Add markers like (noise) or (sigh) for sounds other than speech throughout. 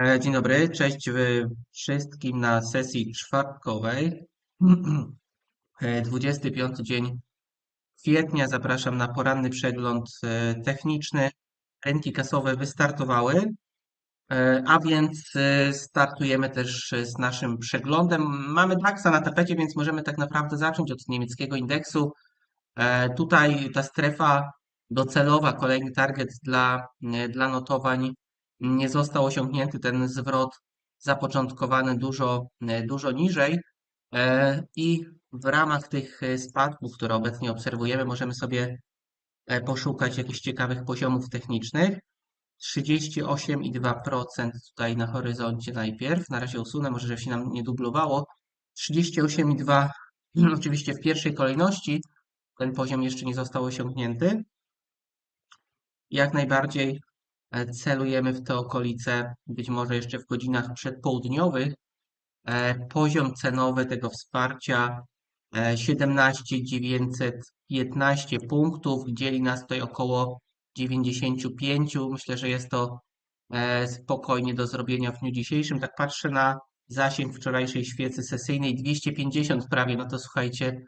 E, Dzień dobry, cześć wszystkim na sesji czwartkowej. (clears throat) E, 25 dzień kwietnia. Zapraszam na poranny przegląd e, techniczny. Rynki kasowe wystartowały, e, a więc e, startujemy też e, z naszym przeglądem. Mamy DAX-a na tapecie, więc możemy tak naprawdę zacząć od niemieckiego indeksu. E, Tutaj ta strefa docelowa, kolejny target dla, e, dla notowań nie został osiągnięty, ten zwrot zapoczątkowany dużo, e, dużo niżej E, i w ramach tych e, spadków, które obecnie obserwujemy, możemy sobie poszukać jakichś ciekawych poziomów technicznych. 38,2% tutaj na horyzoncie najpierw. Na razie usunę, może żeby się nam nie dublowało. 38,2 (clears throat) oczywiście w pierwszej kolejności. Ten poziom jeszcze nie został osiągnięty. Jak najbardziej celujemy w te okolice, być może jeszcze w godzinach przedpołudniowych. E, Poziom cenowy tego wsparcia e, 17,915 punktów. Dzieli nas tutaj około 95. Myślę, że jest to e, spokojnie do zrobienia w dniu dzisiejszym. Tak patrzę na zasięg wczorajszej świecy sesyjnej 250 prawie, no to słuchajcie,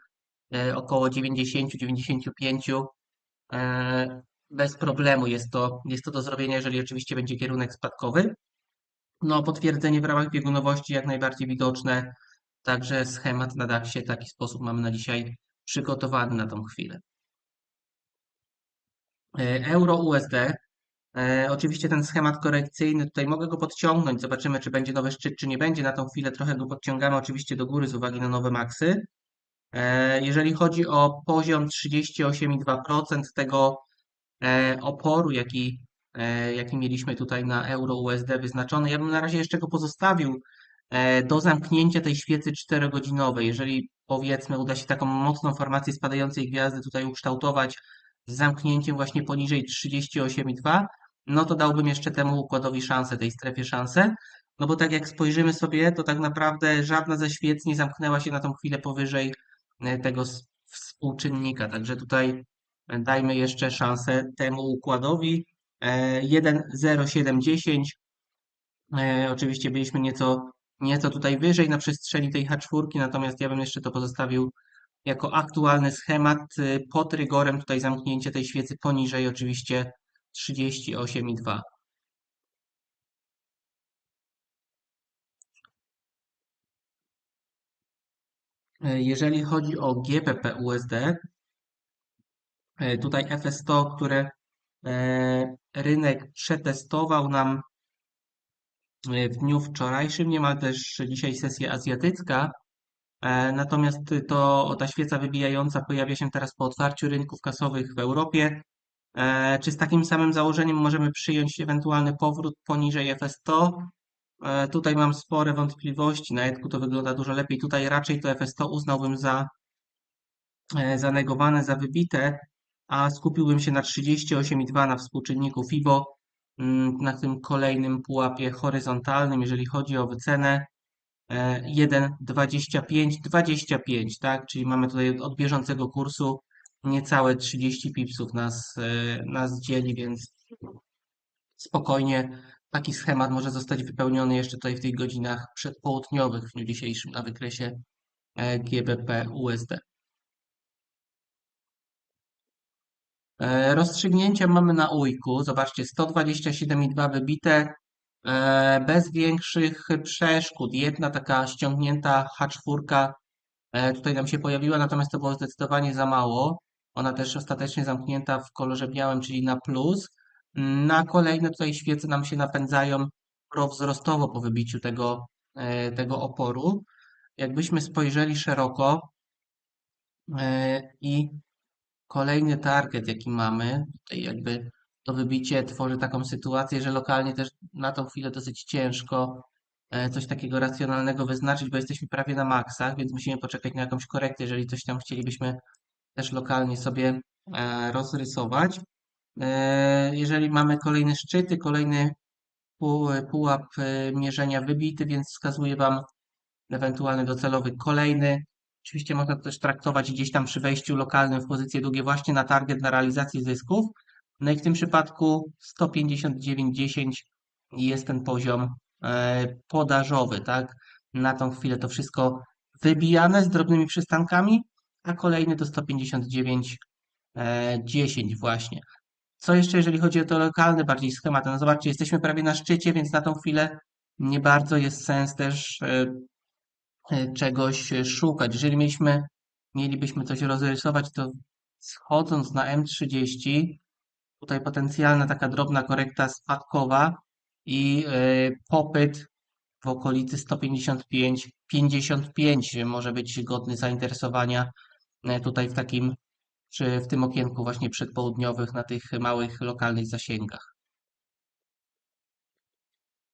e, około 90-95 e, bez problemu jest to, jest to do zrobienia, jeżeli oczywiście będzie kierunek spadkowy. No, potwierdzenie w ramach biegunowości jak najbardziej widoczne. Także schemat na DAX-ie taki sposób mamy na dzisiaj przygotowany na tą chwilę. E, Euro USD. E, Oczywiście ten schemat korekcyjny, tutaj mogę go podciągnąć. Zobaczymy, czy będzie nowy szczyt, czy nie będzie. Na tą chwilę trochę go podciągamy oczywiście do góry z uwagi na nowe maksy. E, Jeżeli chodzi o poziom 38,2% tego oporu, jaki, e, jaki mieliśmy tutaj na euro USD wyznaczony, ja bym na razie jeszcze go pozostawił e, do zamknięcia tej świecy 4-godzinowej. Jeżeli powiedzmy uda się taką mocną formację spadającej gwiazdy tutaj ukształtować z zamknięciem właśnie poniżej 38,2, no to dałbym jeszcze temu układowi szansę, tej strefie szansę. No bo tak jak spojrzymy sobie, to tak naprawdę żadna ze świec nie zamknęła się na tą chwilę powyżej e, tego współczynnika. Także tutaj e, dajmy jeszcze szansę temu układowi. E, 1,0710. E, Oczywiście byliśmy nieco, nieco tutaj wyżej na przestrzeni tej H4, natomiast ja bym jeszcze to pozostawił jako aktualny schemat y, pod rygorem tutaj zamknięcia tej świecy poniżej oczywiście 38,2. E, Jeżeli chodzi o GBP USD, e, tutaj FS100, które e, rynek przetestował nam e, w dniu wczorajszym, nie ma też dzisiaj sesja azjatycka, E, Natomiast to ta świeca wybijająca pojawia się teraz po otwarciu rynków kasowych w Europie. E, Czy z takim samym założeniem możemy przyjąć ewentualny powrót poniżej FS100? E, Tutaj mam spore wątpliwości. Na Edku to wygląda dużo lepiej. Tutaj raczej to FS100 uznałbym za e, zanegowane, za wybite, a skupiłbym się na 38,2 na współczynniku FIBO, mm, na tym kolejnym pułapie horyzontalnym, jeżeli chodzi o wycenę. 1,25-25, tak? Czyli mamy tutaj od bieżącego kursu niecałe 30 pipsów nas, e, nas dzieli, więc spokojnie taki schemat może zostać wypełniony jeszcze tutaj w tych godzinach przedpołudniowych w dniu dzisiejszym na wykresie e, GBP USD. E, Rozstrzygnięcia mamy na ujku. Zobaczcie, 127,2 wybite, e, bez większych przeszkód. Jedna taka ściągnięta H4 e, tutaj nam się pojawiła, natomiast to było zdecydowanie za mało. Ona też ostatecznie zamknięta w kolorze białym, czyli na plus. Na kolejne tutaj świece nam się napędzają prowzrostowo po wybiciu tego, tego oporu. Jakbyśmy spojrzeli szeroko i Kolejny target, jaki mamy, tutaj jakby to wybicie tworzy taką sytuację, że lokalnie też na tą chwilę dosyć ciężko e, coś takiego racjonalnego wyznaczyć, bo jesteśmy prawie na maksach, więc musimy poczekać na jakąś korektę, jeżeli coś tam chcielibyśmy też lokalnie sobie e, rozrysować. E, Jeżeli mamy kolejne szczyty, kolejny pułap mierzenia wybity, więc wskazuję Wam ewentualny docelowy kolejny. Oczywiście można to też traktować gdzieś tam przy wejściu lokalnym w pozycję długie właśnie na target, na realizację zysków. No i w tym przypadku 159,10 jest ten poziom e, podażowy, tak? Na tą chwilę to wszystko wybijane z drobnymi przystankami, a kolejny to 159 e, 10 właśnie. Co jeszcze, jeżeli chodzi o to lokalny bardziej schemat? No zobaczcie, jesteśmy prawie na szczycie, więc na tą chwilę nie bardzo jest sens też e, czegoś e, szukać. Jeżeli mieliśmy, mielibyśmy coś rozrysować, to schodząc na M30, tutaj potencjalna taka drobna korekta spadkowa i e, popyt w okolicy 155, 55 może być godny zainteresowania e, tutaj w takim, czy w tym okienku właśnie przedpołudniowych na tych małych lokalnych zasięgach.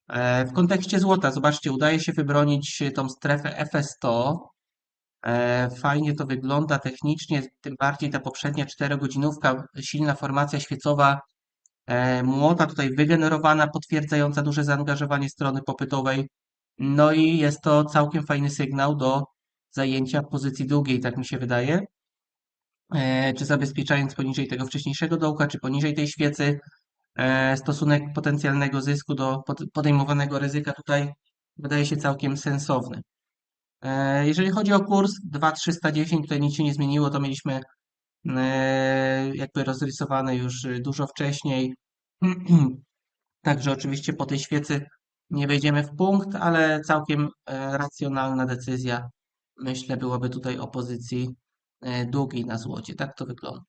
E, W kontekście złota, zobaczcie, udaje się wybronić tą strefę FS100. E, Fajnie to wygląda technicznie, tym bardziej ta poprzednia 4-godzinówka, silna formacja świecowa, e, młota tutaj wygenerowana, potwierdzająca duże zaangażowanie strony popytowej. No i jest to całkiem fajny sygnał do zajęcia pozycji długiej, tak mi się wydaje. Czy zabezpieczając poniżej tego wcześniejszego dołka, czy poniżej tej świecy, stosunek potencjalnego zysku do pod- podejmowanego ryzyka tutaj wydaje się całkiem sensowny. E, Jeżeli chodzi o kurs 2,310, tutaj nic się nie zmieniło, to mieliśmy e, jakby rozrysowane już dużo wcześniej. (clears throat) Także oczywiście po tej świecy nie wejdziemy w punkt, ale całkiem e, racjonalna decyzja, myślę, byłaby tutaj o pozycji e, długiej na złocie. Tak to wygląda.